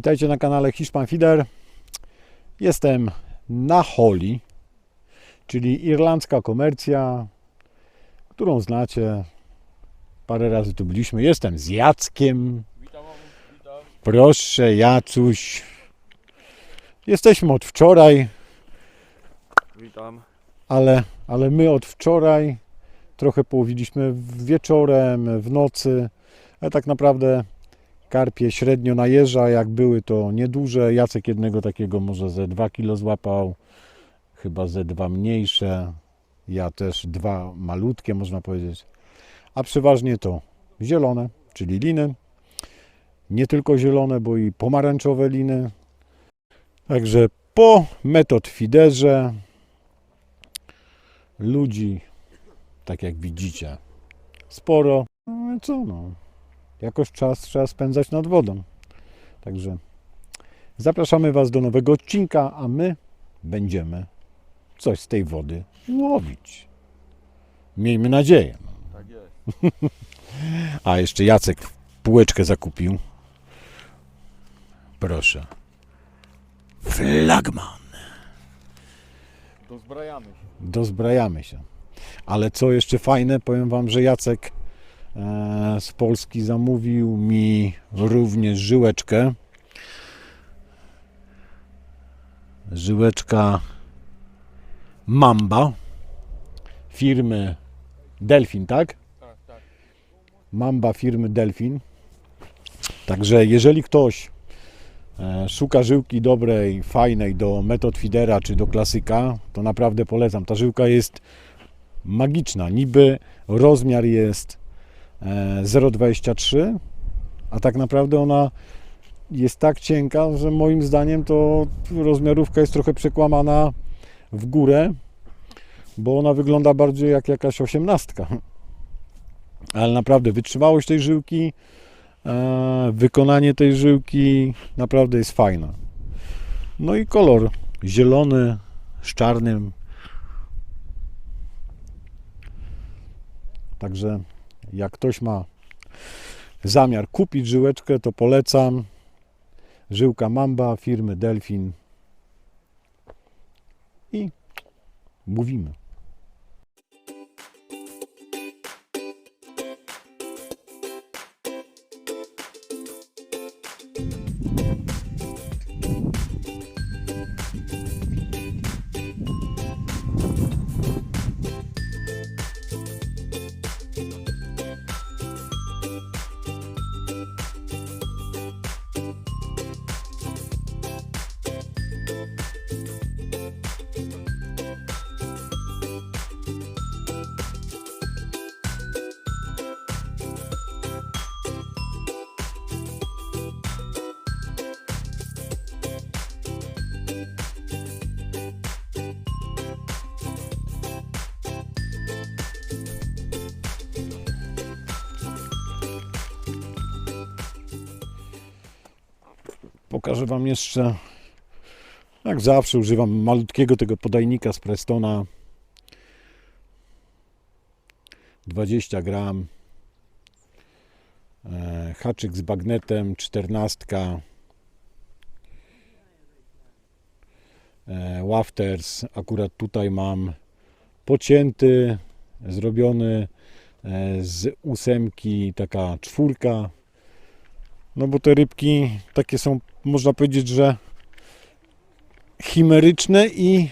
Witajcie na kanale Hiszpan Fider. Jestem na Holi, czyli irlandzka komercja, którą znacie. Parę razy tu byliśmy. Jestem z Jackiem. Proszę, Jacuś. Jesteśmy od wczoraj, Witam. ale, ale my od wczoraj trochę połowiliśmy wieczorem, w nocy, ale tak naprawdę karpie średnio na jeża, jak były to nieduże. Jacek jednego takiego może ze 2 kilo złapał, chyba ze dwa mniejsze. Ja też dwa malutkie, można powiedzieć. A przeważnie to zielone, czyli liny. Nie tylko zielone, bo i pomarańczowe liny. Także po metod fiderze ludzi, tak jak widzicie, sporo. No co no, jakoś czas trzeba spędzać nad wodą. Także zapraszamy Was do nowego odcinka, a my będziemy coś z tej wody łowić. Miejmy nadzieję. Tak jest. A jeszcze Jacek półeczkę zakupił. Proszę. Flagman. Dozbrajamy się. Dozbrajamy się. Ale co jeszcze fajne, powiem Wam, że Jacek z Polski zamówił mi również żyłeczkę. Żyłeczka Mamba firmy Delfin, tak? Tak, tak. Mamba firmy Delfin. Także jeżeli ktoś e, szuka żyłki dobrej, fajnej do metod feedera czy do klasyka, to naprawdę polecam. Ta żyłka jest magiczna. Niby rozmiar jest e, 0,23, a tak naprawdę ona jest tak cienka, że moim zdaniem to rozmiarówka jest trochę przekłamana w górę, bo ona wygląda bardziej jak jakaś osiemnastka ale naprawdę wytrzymałość tej żyłki, e, wykonanie tej żyłki naprawdę jest fajne. No i kolor zielony z czarnym. Także jak ktoś ma zamiar kupić żyłeczkę, to polecam. Żyłka Mamba firmy Delfin. I mówimy. Pokażę Wam jeszcze, jak zawsze używam malutkiego tego podajnika z Prestona. 20 gram. E, Haczyk z bagnetem, 14. E, Wafters, akurat tutaj mam pocięty, zrobiony e, z ósemki, taka czwórka. No bo te rybki takie są, można powiedzieć, że chimeryczne i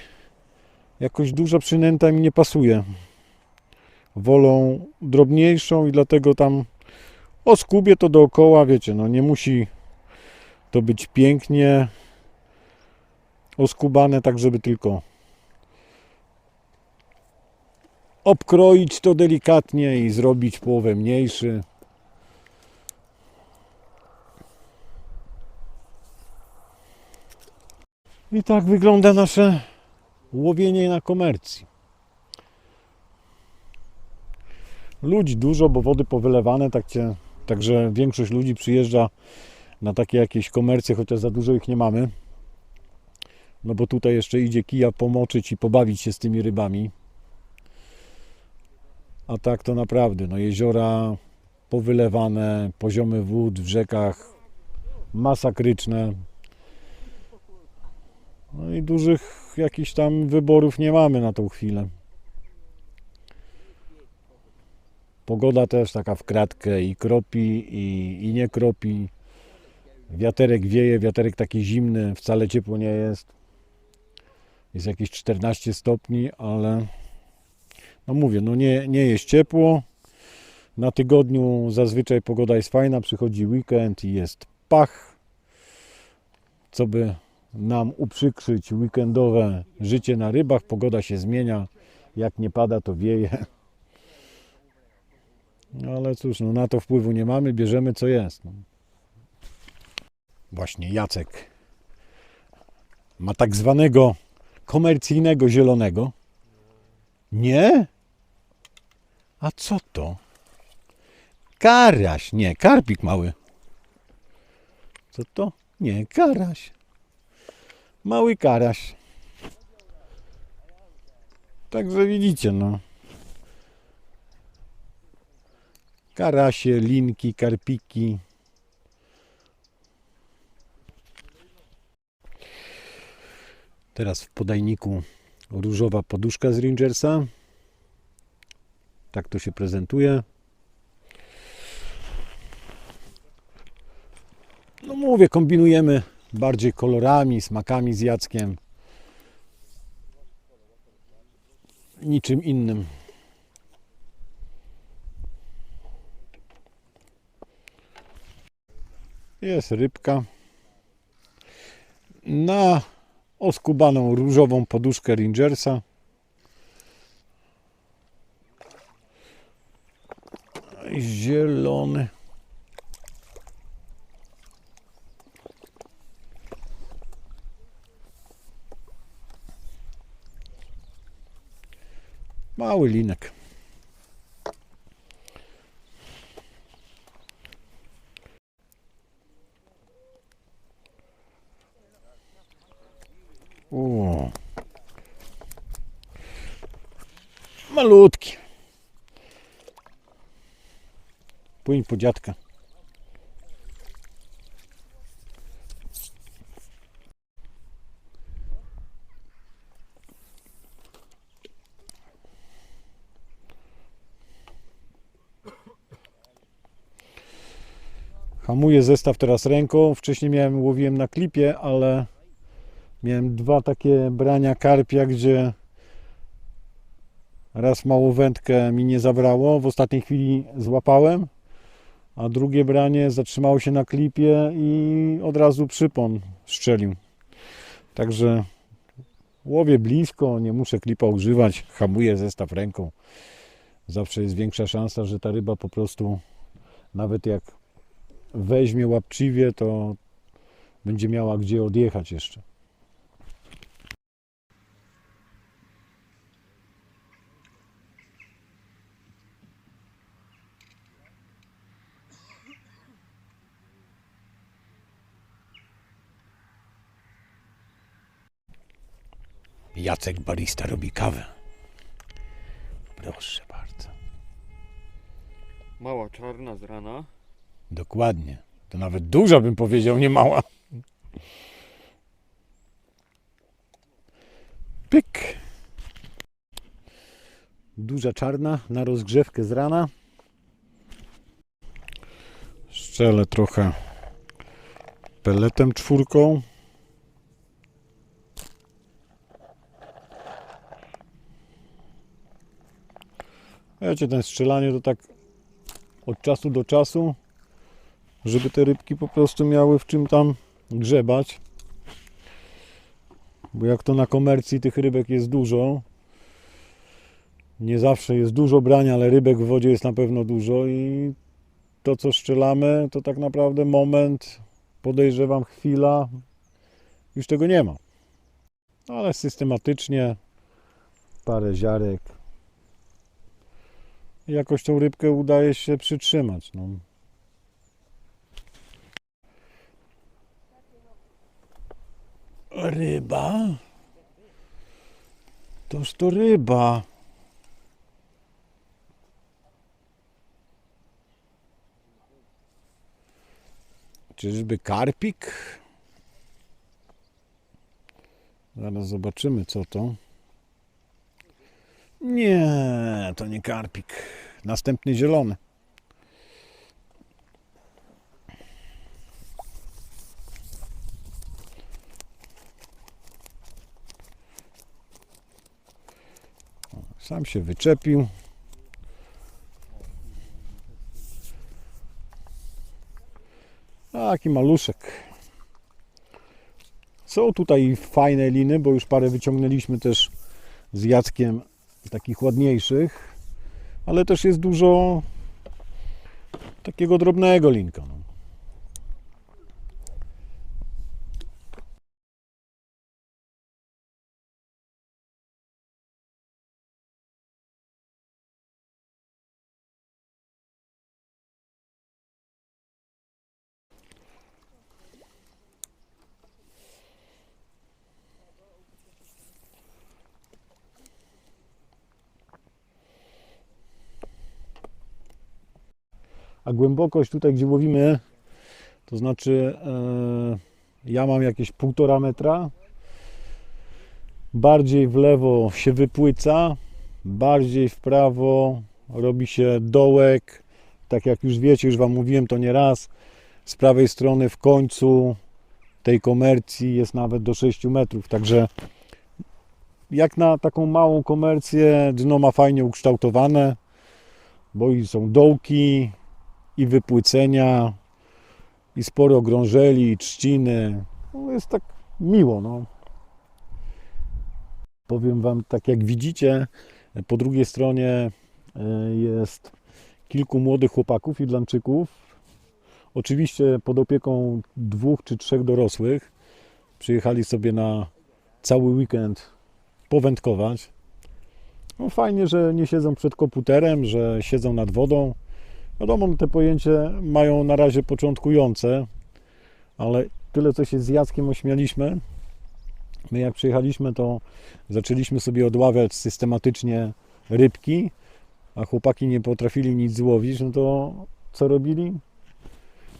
jakoś duża przynęta mi nie pasuje. Wolą drobniejszą i dlatego tam oskubię to dookoła, wiecie, no nie musi to być pięknie oskubane, tak żeby tylko obkroić to delikatnie i zrobić połowę mniejszy. I tak wygląda nasze łowienie na komercji. Ludzi dużo, bo wody powylewane, tak cię, także większość ludzi przyjeżdża na takie jakieś komercje, chociaż za dużo ich nie mamy. No bo tutaj jeszcze idzie kija pomoczyć i pobawić się z tymi rybami. A tak to naprawdę, no jeziora powylewane, poziomy wód w rzekach masakryczne. No i dużych jakichś tam wyborów nie mamy na tą chwilę. Pogoda też taka w kratkę i kropi i, i nie kropi. Wiaterek wieje, wiaterek taki zimny, wcale ciepło nie jest. Jest jakieś 14 stopni, ale no mówię, no nie, nie jest ciepło. Na tygodniu zazwyczaj pogoda jest fajna, przychodzi weekend i jest pach. Co by nam uprzykrzyć weekendowe życie na rybach, pogoda się zmienia. Jak nie pada, to wieje. No ale cóż, no na to wpływu nie mamy, bierzemy co jest. No. Właśnie Jacek ma tak zwanego komercyjnego zielonego. Nie? A co to? Karaś, nie, karpik mały. Co to? Nie, karaś. Mały karaś. Także widzicie, no. Karasie, linki, karpiki. Teraz w podajniku różowa poduszka z Rangersa. Tak to się prezentuje. No mówię, kombinujemy bardziej kolorami, smakami z Jackiem. Niczym innym. Jest rybka. Na oskubaną różową poduszkę Rangersa. Zielony. Mały linek. O. Malutki. Płyń po dziadka. Hamuję zestaw teraz ręką. Wcześniej miałem, łowiłem na klipie, ale miałem dwa takie brania karpia, gdzie raz małą wędkę mi nie zabrało. W ostatniej chwili złapałem, a drugie branie zatrzymało się na klipie i od razu przypon strzelił. Także łowię blisko, nie muszę klipa używać, hamuję zestaw ręką. Zawsze jest większa szansa, że ta ryba po prostu nawet jak weźmie łapczywie, to będzie miała gdzie odjechać jeszcze. Jacek barista robi kawę. Proszę bardzo. Mała czarna z rana. Dokładnie. To nawet duża bym powiedział, nie mała. Pyk. Duża czarna na rozgrzewkę z rana. Szczelę trochę peletem czwórką. Wiecie, ten strzelanie to tak od czasu do czasu żeby te rybki po prostu miały w czym tam grzebać. Bo jak to na komercji tych rybek jest dużo, nie zawsze jest dużo brania, ale rybek w wodzie jest na pewno dużo i to co strzelamy to tak naprawdę moment, podejrzewam chwila, już tego nie ma. Ale systematycznie parę ziarek. Jakoś tą rybkę udaje się przytrzymać. No. Ryba? Toż to ryba. Czyżby karpik? Zaraz zobaczymy, co to. Nie, to nie karpik. Następny zielony. Sam się wyczepił. Taki maluszek. Są tutaj fajne liny, bo już parę wyciągnęliśmy też z Jackiem takich ładniejszych, ale też jest dużo takiego drobnego linka. No. A głębokość tutaj, gdzie łowimy, to znaczy e, ja mam jakieś półtora metra. Bardziej w lewo się wypłyca, bardziej w prawo robi się dołek. Tak jak już wiecie, już Wam mówiłem to nie raz. Z prawej strony w końcu tej komercji jest nawet do 6 metrów. Także jak na taką małą komercję dno ma fajnie ukształtowane, bo i są dołki, i wypłycenia, i sporo grążeli, i trzciny. No jest tak miło. No. Powiem Wam, tak jak widzicie, po drugiej stronie e, jest kilku młodych chłopaków Irlandczyków. Oczywiście pod opieką dwóch czy trzech dorosłych. Przyjechali sobie na cały weekend powędkować. No fajnie, że nie siedzą przed komputerem, że siedzą nad wodą. Wiadomo, te pojęcie mają na razie początkujące, ale tyle, co się z Jackiem ośmialiśmy. My jak przyjechaliśmy, to zaczęliśmy sobie odławiać systematycznie rybki, a chłopaki nie potrafili nic złowić, no to co robili?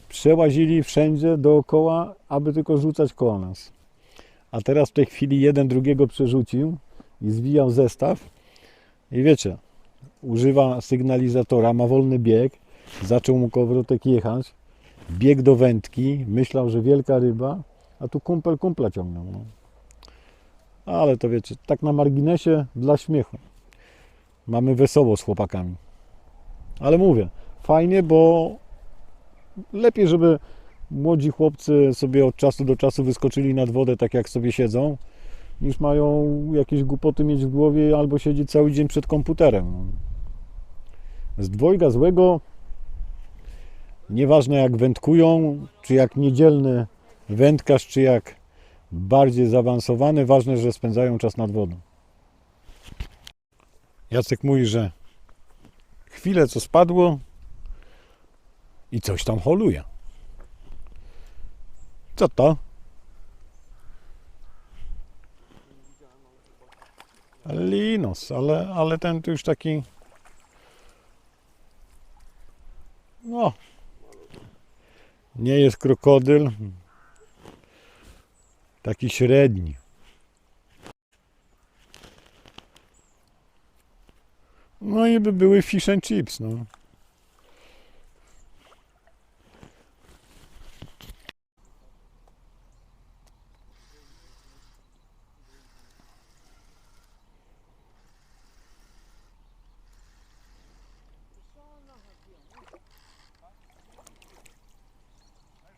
Przełazili wszędzie dookoła, aby tylko rzucać koło nas. A teraz w tej chwili jeden drugiego przerzucił i zwijał zestaw. I wiecie, używa sygnalizatora, ma wolny bieg, zaczął mu kołowrotek jechać, biegł do wędki, myślał, że wielka ryba, a tu kumpel kumpla ciągnął. No. Ale to wiecie, tak na marginesie dla śmiechu. Mamy wesoło z chłopakami. Ale mówię, fajnie, bo lepiej, żeby młodzi chłopcy sobie od czasu do czasu wyskoczyli nad wodę tak jak sobie siedzą, niż mają jakieś głupoty mieć w głowie albo siedzieć cały dzień przed komputerem. No. Z dwojga złego, nieważne jak wędkują, czy jak niedzielny wędkarz, czy jak bardziej zaawansowany, ważne, że spędzają czas nad wodą. Jacek mówi, że chwilę co spadło i coś tam holuje. Co to? Linos, ale, ale ten tu już taki. No. Nie jest krokodyl. Taki średni. No i by były fish and chips, no.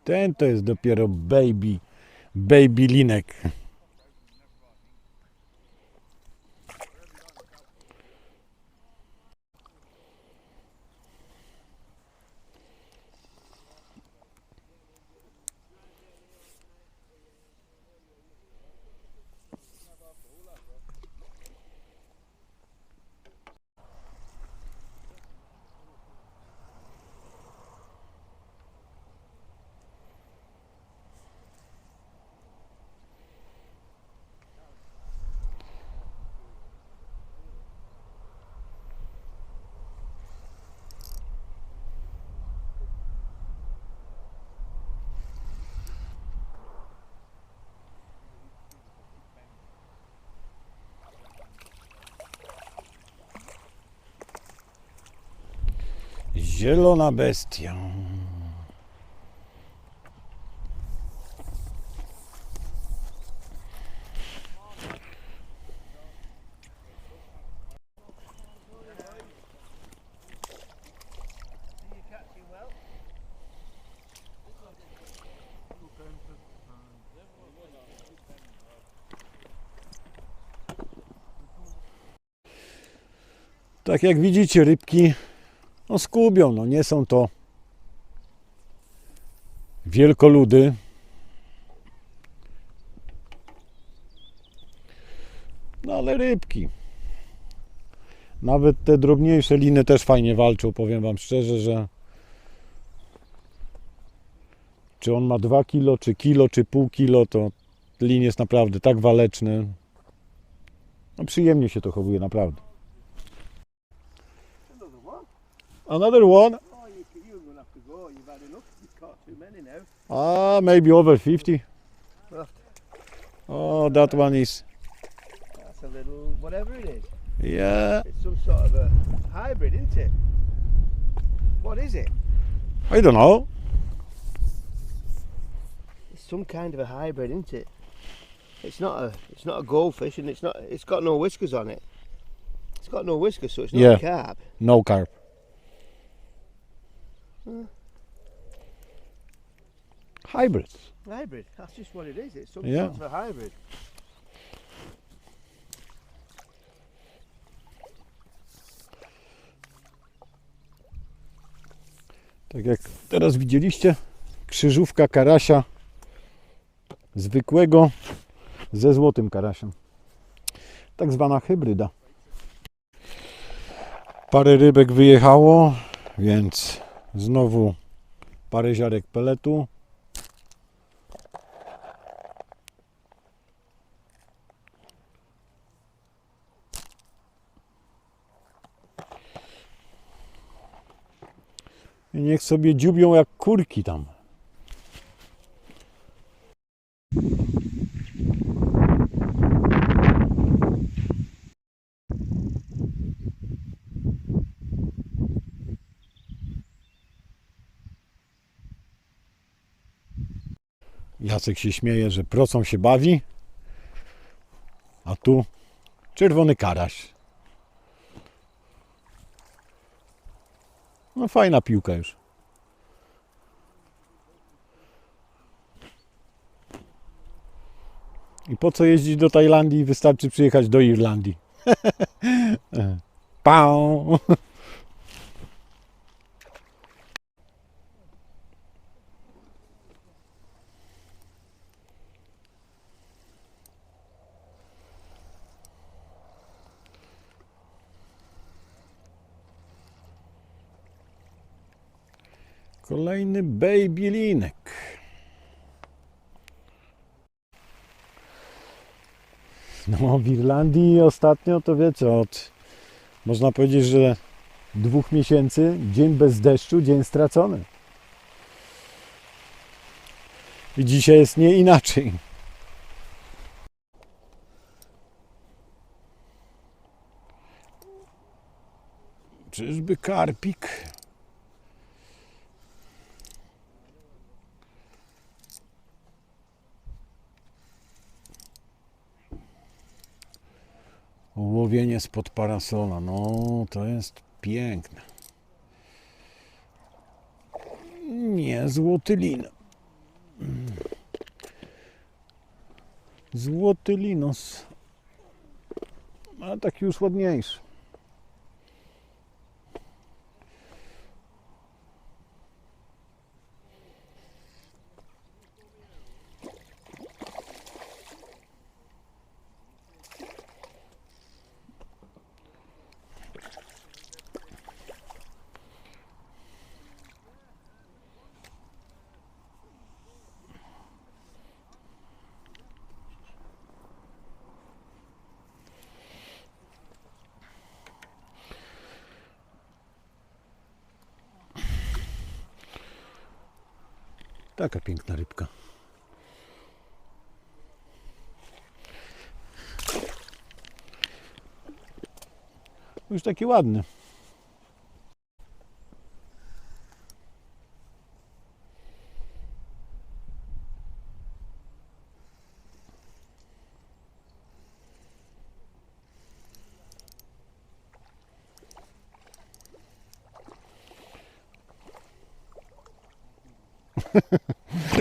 Ten to jest dopiero baby, baby linek. Zielona bestia. Tak jak widzicie, rybki no skubią, no nie są to wielkoludy. No ale rybki. Nawet te drobniejsze liny też fajnie walczą, powiem Wam szczerze, że czy on ma 2 kilo, czy kilo, czy pół kilo, to lin jest naprawdę tak waleczny. No przyjemnie się to chowuje, naprawdę. Another one. Oh, you, you're going to have to go. You've had enough. You've caught too many now. Ah, maybe over 50. Well, Oh, that one is. that's a little, whatever it is. Yeah, It's some sort of a hybrid, isn't it? What is it? I don't know. It's some kind of a hybrid, isn't it? It's not a, it's not a goldfish, and it's not, it's got no whiskers on it. It's got no whiskers, so it's not Yeah. a carp. No carp. Hybrids. Hybrid. That's just what it is. It's some Yeah. sort of a hybrid. Tak jak teraz widzieliście, krzyżówka karasia zwykłego ze złotym karasiem. Tak zwana hybryda. Parę rybek wyjechało, więc znowu parę ziarek peletu. I niech sobie dziubią jak kurki tam. Jacek się śmieje, że procą się bawi, a tu czerwony karaś. No fajna piłka już. I po co jeździć do Tajlandii? Wystarczy przyjechać do Irlandii. Pau! Kolejny baby linek. No, w Irlandii ostatnio to wiecie, od można powiedzieć, że dwóch miesięcy dzień bez deszczu, dzień stracony. I dzisiaj jest nie inaczej. Czyżby karpik? Łowienie spod parasola. No, to jest piękne. Nie, złoty lin. Złoty linos. Ale taki już ładniejszy. Taka piękna rybka. No już taki ładny.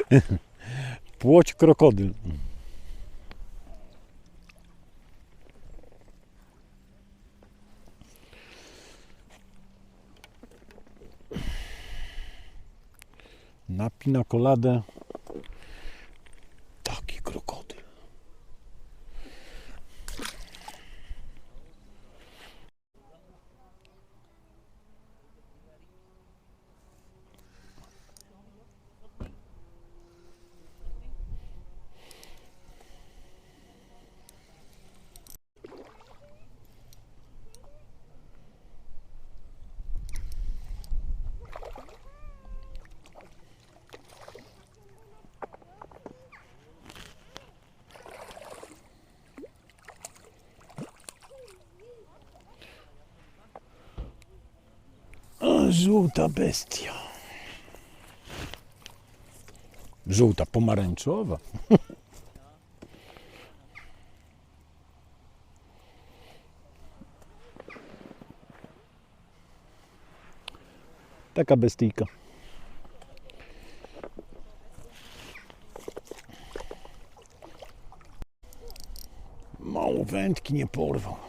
Płoć krokodyl. Na pinakoladę taki krokodyl. O, żółta bestia. Żółta, pomarańczowa. Taka bestyjka. Mało wędki nie porwał.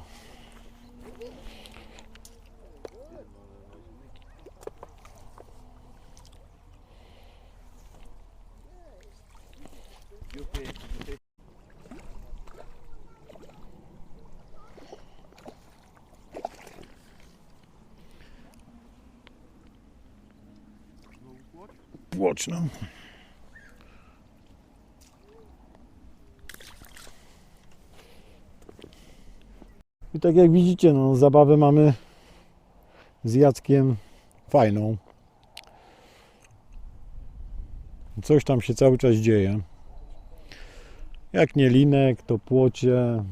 Płocz, no. I tak jak widzicie, no, zabawę mamy z Jackiem fajną. Coś tam się cały czas dzieje. Jak nie linek, to płocie,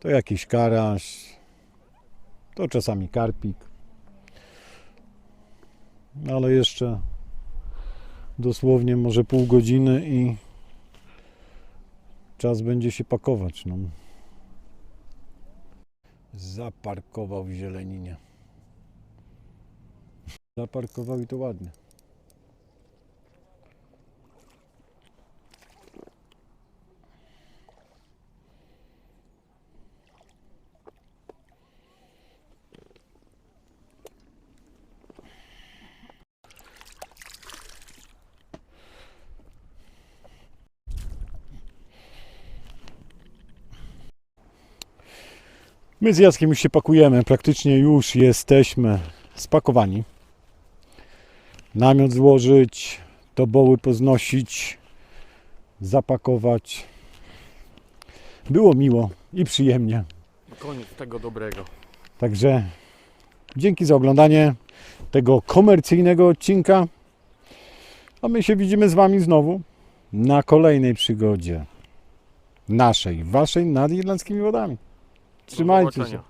to jakiś karaś, to czasami karpik. No, ale jeszcze dosłownie może pół godziny i czas będzie się pakować. No. Zaparkował w zieleninie. Zaparkował i to ładnie. My z Jackiem już się pakujemy, praktycznie już jesteśmy spakowani. Namiot złożyć, toboły poznosić, zapakować. Było miło i przyjemnie. Koniec tego dobrego. Także dzięki za oglądanie tego komercyjnego odcinka. A my się widzimy z Wami znowu na kolejnej przygodzie naszej, Waszej nad irlandzkimi wodami. Trzymajcie się.